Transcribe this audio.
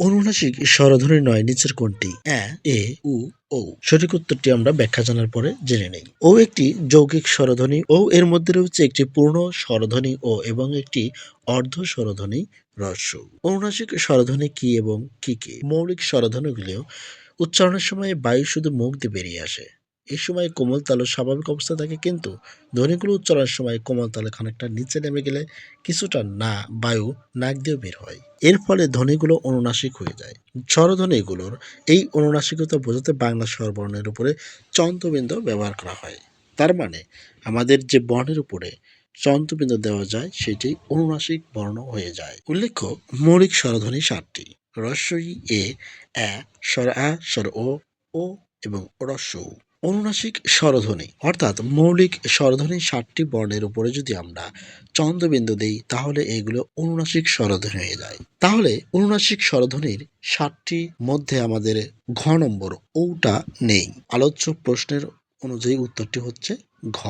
অনুনাসিক স্বরধ্বনি নয়, নিচের কোনটি এ উ ও সঠিক উত্তরটি আমরা ব্যাখ্যা জানার পরে জেনে নেই। ও একটি যৌগিক স্বরধ্বনি। ও এর মধ্যে রয়েছে একটি পূর্ণ স্বরধ্বনি ও এবং একটি অর্ধ স্বরধ্বনি রস অনুনাসিক স্বরধ্বনি কি এবং কি কি? মৌলিক স্বরধ্বনিগুলিও উচ্চারণের সময় বায়ু শুধু মুখ দিয়ে বেরিয়ে আসে। এই সময় কোমল স্বাভাবিক অবস্থায় থাকে কিন্তু ধ্বনিগুলো উচ্চারণের সময় কোমল তালে খানিকটা নিচে নেমে গেলে কিছুটা না, বায়ু, নাক দিয়ে বের হয়। এর ফলে ধ্বনিগুলো অনুনাসিক হয়ে যায়। স্বরধ্বনিগুলোর এই অনুনাসিকতা বোঝাতে বাংলা স্বরবর্ণের উপরে চন্দ্রবিন্দু ব্যবহার করা হয়। তার মানে আমাদের যে বর্ণের উপরে চন্দ্রবিন্দু দেওয়া যায়, সেটি অনুনাসিক বর্ণ হয়ে যায়। উল্লেখ্য, মৌলিক স্বরধ্বনি সাতটি। রস্বই, এ স্বর আ, স্বর ও ও এবং রস্য। অনুনাসিক স্বরধ্বনি, অর্থাৎ মৌলিক স্বরধ্বনি ষাটটি বর্ণের উপরে যদি আমরা চন্দ্রবিন্দু দিই, তাহলে এগুলো অনুনাসিক স্বরধ্বনি হয়ে যায়। তাহলে অনুনাসিক স্বরধ্বনির ষাটটি মধ্যে আমাদের ঘ নম্বর ওটা নেই। আলোচ্য প্রশ্নের অনুযায়ী উত্তরটি হচ্ছে ঘ।